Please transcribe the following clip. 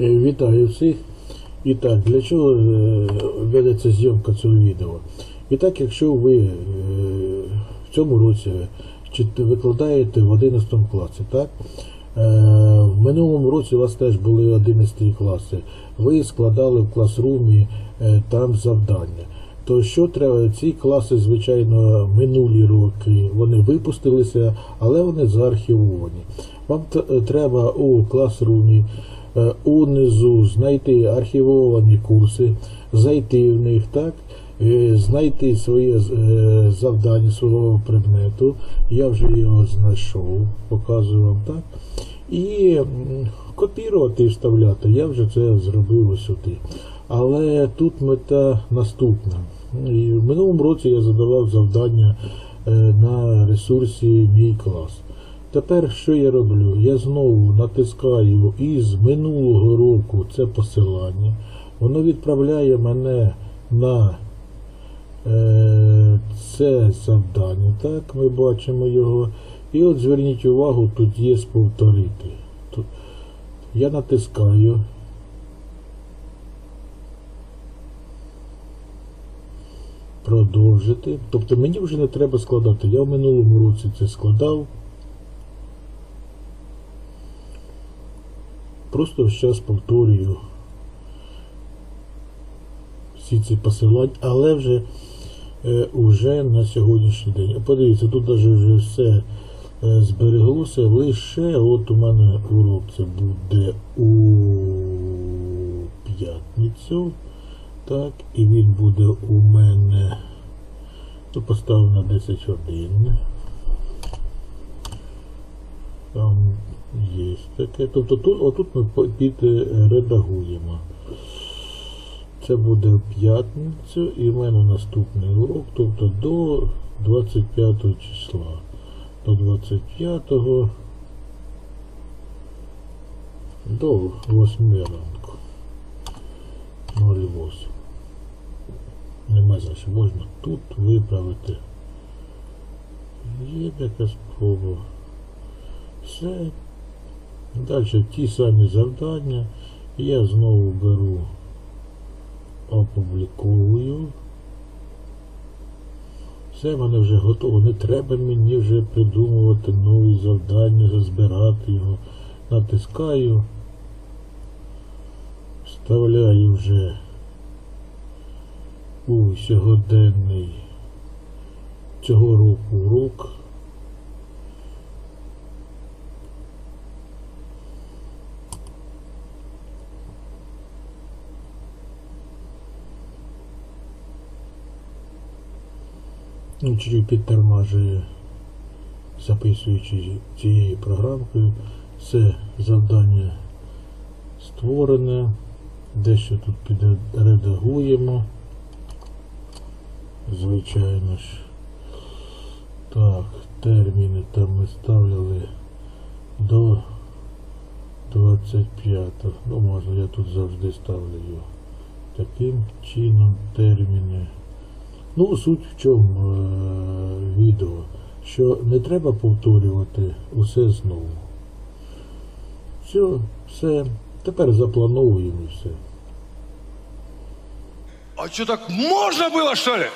Е, Вітаю всіх. І так, для чого е, ведеться зйомка цього відео? І так, якщо ви е, в цьому році викладаєте в 11 класі, так? В минулому році у вас теж були 11 класи. Ви складали в класрумі там завдання. То що треба? Ці класи, звичайно, минулі роки вони випустилися, але вони заархівовані. Вам треба у класрумі унизу знайти архівовані курси, зайти в них, так, е, знайти своє е, завдання свого предмету. Я вже його знайшов, показую вам так. І копірувати і вставляти. Я вже це зробив ось сюди. Але тут мета наступна. В минулому році я задавав завдання е, на ресурсі мій клас. Тепер що я роблю? Я знову натискаю із минулого року це посилання. Воно відправляє мене на е, це завдання. Так, ми бачимо його. І от зверніть увагу, тут є повторити. Тут я натискаю. Продовжити. Тобто мені вже не треба складати. Я в минулому році це складав. Просто зараз повторюю всі ці посилання, але вже е, на сьогоднішній день. Подивіться, тут навіть вже все е, збереглося. Лише от у мене урок це буде у п'ятницю. Так, і він буде у мене. Ну, поставив на 10 годин. Там є таке. Тобто тут, отут ми підредагуємо. Це буде в п'ятницю і в мене наступний урок, тобто до 25 числа. До 25 до 8 ранку. 08. Нема за що. Можна тут виправити. Є така спроба. Все. Далі ті самі завдання. Я знову беру, опубліковую. Все мене вже готово. Не треба мені вже придумувати нові завдання, збирати його. Натискаю. Вставляю вже у сьогоденний цього року урок. Ну, чуть підтормажує, записуючи цією програмкою. Це завдання створене. Дещо тут підредагуємо. Звичайно ж. Так, терміни там ми ставляли до 25. Ну, можна, я тут завжди ставлю його. Таким чином терміни. Ну, суть в чому е, відео, що не треба повторювати усе знову. Все, все. Тепер заплановуємо і все. А що так можна було, що ли?